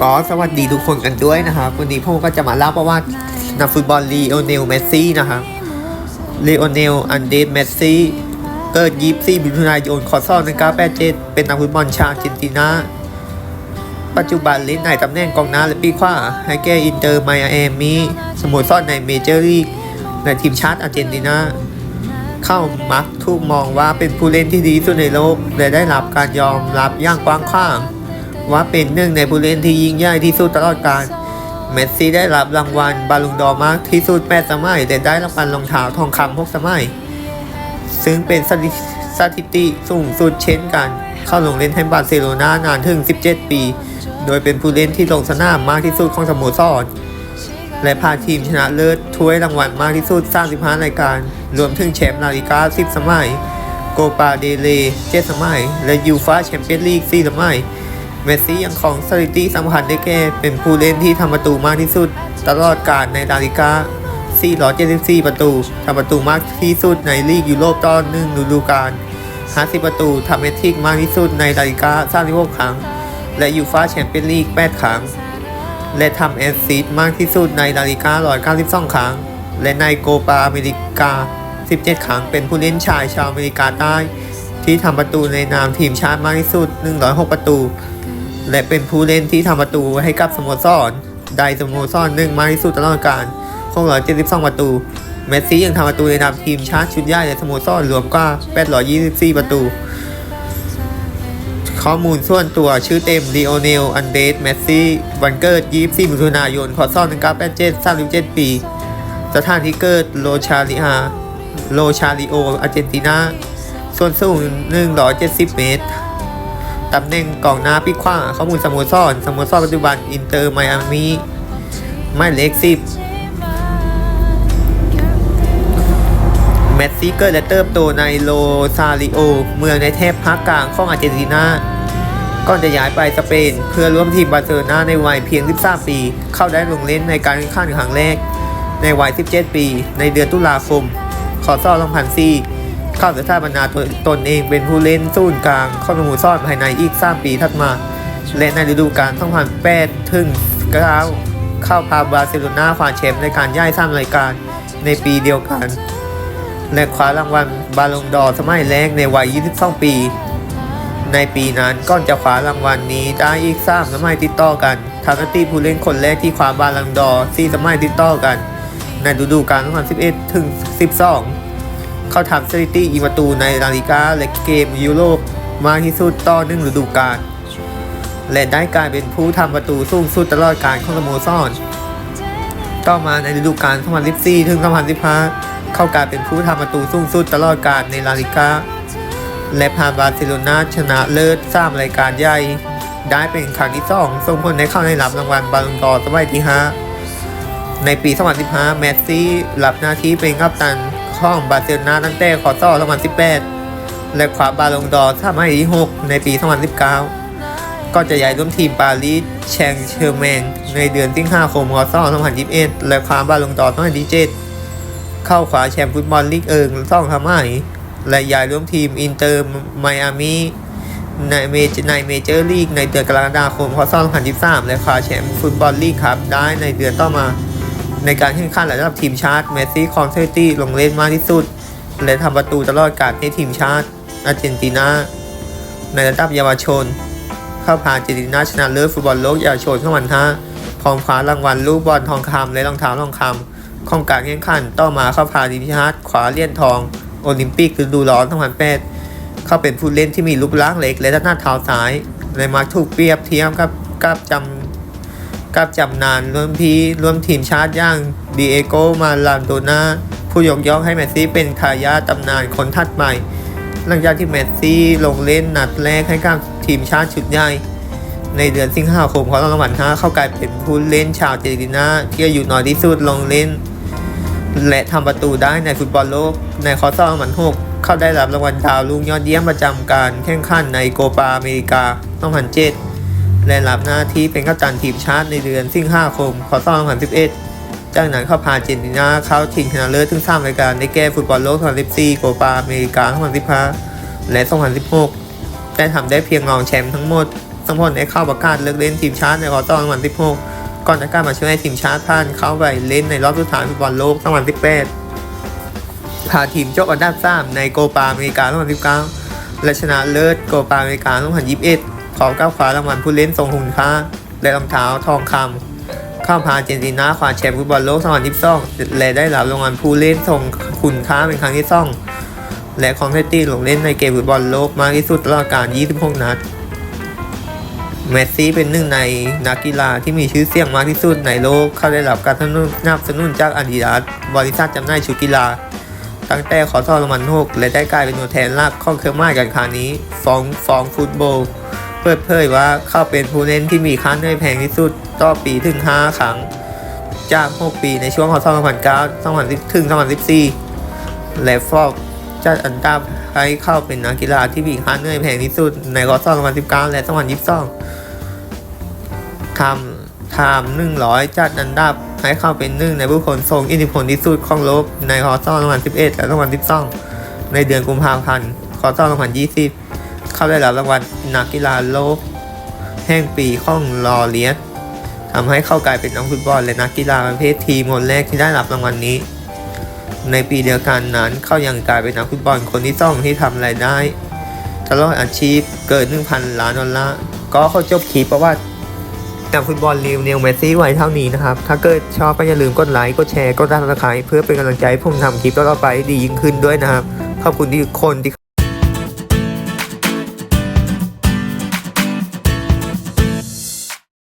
ก็สวัสดีทุกคนกันด้วยนะครับ วันนี้ผมก็จะมาเล่าประวัตินักฟุตบอลลีโอเนลเมสซี่นะครับลีโอเนลอันเดรเมสซี่เกิด24มิถุนายนคศ1987 เป็นนักฟุตบอลชาวอาร์เจนตินา ปัจจุบันเล่นในตำแหน่งกองหน้าและปีกขวาให้แก่อินเตอร์ไมอาเอมีสโมสรในเมเจอร์ลีกในทีมชาติอาร์เจนตินาเข้ามักถูกมองว่าเป็นผู้เล่นที่ดีสุดในโลก และได้รับการยอมรับอย่างกว้างขวาง ว่าเป็นหนึ่งในผู้เล่นที่ยิ่งใหญ่ที่สุดตลอดกาลเมสซี่ได้รับรางวัลบาลุงดอมากที่สุด8สมัยแต่ได้รางวัลรองเท้าทองคำ6สมัย ซึ่งเป็นสถิติสูงสุดเช่นกัน เข้าลงเล่นให้บาร์เซโลนานานถึง 17 ปี โดยเป็นผู้เล่นที่ลงสนามมากที่สุดของสโมสรและพาทีมชนะเลิศถ้วยรางวัลมากที่สุด 35 รายการ รวมถึงแชมป์นาฬิกา 10 สมัย โกปาเดเล 7 สมัย และยูฟาแชมเปี้ยนลีก 4 สมัย เมสซี่ยังของสถิติสำคัญได้แก่เป็นผู้เล่นที่ทำประตูมากที่สุด ตลอดกาลในนาฬิกา 474 ประตูทำประตูมากที่สุดในลีกยุโรปต่อหนึ่งฤดูกาล 50 ประตูทำเมทริกมากที่สุดในนาฬิกา36ครั้ง และยูฟาแชมเปี้ยนลีก 8 ครั้ง และทำแอสซิสต์มากที่สุดในนาฬิกา192 ครั้ง และในโกปาอเมริกา 17 ครั้ง เป็นผู้เล่นชายชาวอเมริกาใต้ ที่ทำประตูในนามทีมชาติมากที่สุด 106 ประตู และเป็นผู้เล่นที่ทำประตูให้กับสโมสรใดสโมสรหนึ่งมากที่สุดตลอดกาล672 ประตู เมสซี่ยังทำประตูในนามทีมชาติชุดใหญ่และสโมสรรวมกว่า 824 ประตู ข้อมูลส่วนตัวชื่อเต็ม l ีโอเนล อันเดส เมสซี่ วันเกิด 24 มิถุนายนพศ1987 37 ปี สถานที่เกิดโลชาลิอาโลชาลิโอ อาร์เจนตินา ส่วนสูง 170 เมตร ตำแหน่งกองหน้าปีกขวาข้อมูลสโมสรสโมสรปัจจุบันอินเตอร์ไมอามีไม่เล็กสิบแมสซี่เกอร์และเติบโตในโลซาริโอ เมืองในแทบภาคกลางของอาร์เจนตินาก่อนจะย้ายไปสเปน เพื่อร่วมทีมบาร์เซโลนาในวัยเพียง 13 ปี เข้าได้ลงเล่นในการแข่งขันครั้งแรก ในวัย 17 ปี ในเดือนตุลาคมคศ2004 ข้าพเจ้าบรรณาตนเองเป็นผู้เล่นซุ่นกลางข้อมูลซ่อนภายในอีกสามปีถัดมา และในฤดูกาลท่องพันแปดถึงเก้เข้าพาบาร์เซโลนาคว้าแชมป์ในการย้ายสามรายการในปีเดียวกัน และคว้ารางวัลบาลงดอสมัยแรกในวัย 22 ปี ในปีนั้นก็จะคว้ารางวัลนนี้ได้อีกสามสมัยติดต่อกันทาร์ตี้ผู้เล่นคนแรกที่คว้าบาลงดอสี่สมัยติดต่อกัน ในฤดูกาล2011ถึง 12 เขาทำสถิติยิงประตูในนาฬิกาและเกมยุโรปมากที่สุดต่อหนึ่งฤดูกาลและได้กลายเป็นผู้ทำประตูสูงสุดตลอดการของสโมสรต่อมาในฤดูกาล 2014 ถึง 2015 เข้ากลายเป็นผู้ทำประตูสูงสุดตลอดกาลในลาลิกาและพาบาร์เซโลนาชนะเลิศ3รายการใหญ่ ได้เป็นครั้งที่2ส่งผลให้เข้าได้รับรางวัลบาลงดอร์สมัยที่ 5 ในปี 2015เมสซี่รับหน้าที่เป็นกัปตัน ของบาร์เซโลนาตั้งแต่ขอต่อ2018 และคว้าบาลงดอร์สมัยที่6ในปี 2019 ก็จะย้ายร่วมทีมปารีสแชงเชอร์แมงในเดือนสิงหาคมพศ2021 และคว้าบาลงดอร์สมัยที่7เข้าคว้าแชมป์ฟุตบอลลีกเอิงสองสมัยและย้ายร่วมทีมอินเตอร์ไมอามีในเมจในเมเจอร์ลีกในเดือนกรกฎาคมพศ2023และคว้าแชมป์ฟุตบอลลีกครับได้ในเดือนต่อมา ในการแข่งขันระดับทีมชาติ เมสซี่คอนเซตี้ลงเล่นมากที่สุด และทำประตูตลอดกาลให้ทีมชาติอาร์เจนตินาในระดับเยาวชน เข้าพาอาร์เจนตินาชนะเลิศฟุตบอลโลกเยาวชนเข้าวันท่าพร้อมคว้ารางวัลลูกบอลทองคำและรองเท้าทองคำของการแข่งขันต่อมาเข้าพาทีมชาติคว้าเหรียญทองโอลิมปิกฤดูร้อน2008เข้าเป็นผู้เล่นที่มีรูปร่างเล็กและถนัดเท้าซ้ายและมักถูกเปรียบเทียบกับกับจำ กับจำนานร่วมพีร่วมทีมชาติอย่างดีเอโกมาลาโดนาผู้ยกย่องให้เมสซี่เป็นทายาทตำนานคนถัดใหม่ หลังจากที่เมสซี่ลงเล่นนัดแรกให้กับทีมชาติชุดใหญ่ ในเดือนสิงหาคมของ2005เข้ากลายเป็นผู้เล่นชาวเจร์ตินาที่อายุน้อยที่สุดลงเล่น และทำประตูได้ในฟุตบอลโลก ในคอร์ส2006เข้าได้รับรางวัลดาวรุ่งยอดเยี่ยมประจำการแข่งขันในโกปาอเมริกา2007 และรับหน้าที่เป็นกัปตันทีมชาติในเดือนสิงหาคมคอร์2011 จากนั้นเข้าพาเจนตินาเข้าชิงชนะเลิศถึง3รายการได้แก่ฟุตบอลโลก 2014 โกปาอเมริกา 2015 และ 2016 แต่ทำได้เพียงรองแชมป์ทั้งหมดสมพลได้เข้าประกาศเลิกเล่นทีมชาติในรอบ2016 ก่อนจะกลับมาช่วยให้ทีมชาติผ่านเข้าไปเล่นในรอบสุดท้ายฟุตบอลโลก 2018 พาทีมจบอันดับ3ในโกปาอเมริกา 2019 และชนะเลิศโกปาอเมริกา 2021 พร้อมกับคว้ารางวัลผู้เล่นทรงคุณค่าและรองเท้าทองคำเข้าพาเจนตินาคว้าแชมป์ฟุตบอลโลก2022และได้รับรางวัลผู้เล่นทรงคุณค่าเป็นครั้งที่สองและของเทตตี้ลงเล่นในเกมฟุตบอลโลกมากที่สุดตลอดการ 26 นัดเมสซี่เป็นหนึ่งในนักกีฬาที่มีชื่อเสียงมากที่สุดในโลก เขาได้รับการสนับสนุนจากอาดิดาสบริษัทจำหน่ายชุดกีฬา ตั้งแต่ขอทอรมันหกและได้กลายเป็นตัวแทนหลักของเครื่องหมายการค้านี้ฟองฟองฟุตบอล ปิดเผยว่าเขาเป็นผู้เล่นที่มีค่าเหนื่อยแพงที่สุดต่อปีถึง 5 ครั้ง จาก 6 ปีในช่วงของ2009 2010ถึง2014 และฟอกจัดอันดับให้เข้าเป็นนักกีฬาที่มีค่าเหนื่อยแพงที่สุดในรอบ2019 และ 2022คำถาม100 จัดอันดับให้เข้าเป็นหนึ่งในผู้คนทรงอิทธิพลที่สุดของโลกในคอร์ส2011 และ 2012 ในเดือนกุมภาพันธ์คอร์ส2020 เขาได้รับรางวัลนักกีฬาโลก แห่งปีของลอเลียสทำให้เข้ากลายเป็นนักฟุตบอลและนักกีฬาประเภททีมคนแรกที่ได้รับรางวัลนี้ ในปีเดียวกันนั้นเขายังกลายเป็นนักฟุตบอลคนที่สองที่ทำรายได้ตลอดอาชีพเกิน1,000 ล้านดอลลาร์ก็เขาจบคลิปเพราะว่าจากฟุตบอลลิวเนลเมซี่ไว้เท่านี้นะครับ ถ้าเกิดชอบก็อย่าลืมกดไลค์ กดแชร์ กดติดตามเพื่อเป็นกำลังใจให้ผมทำคลิปต่อไปดียิ่งขึ้นด้วยนะครับ ขอบคุณที่คนที่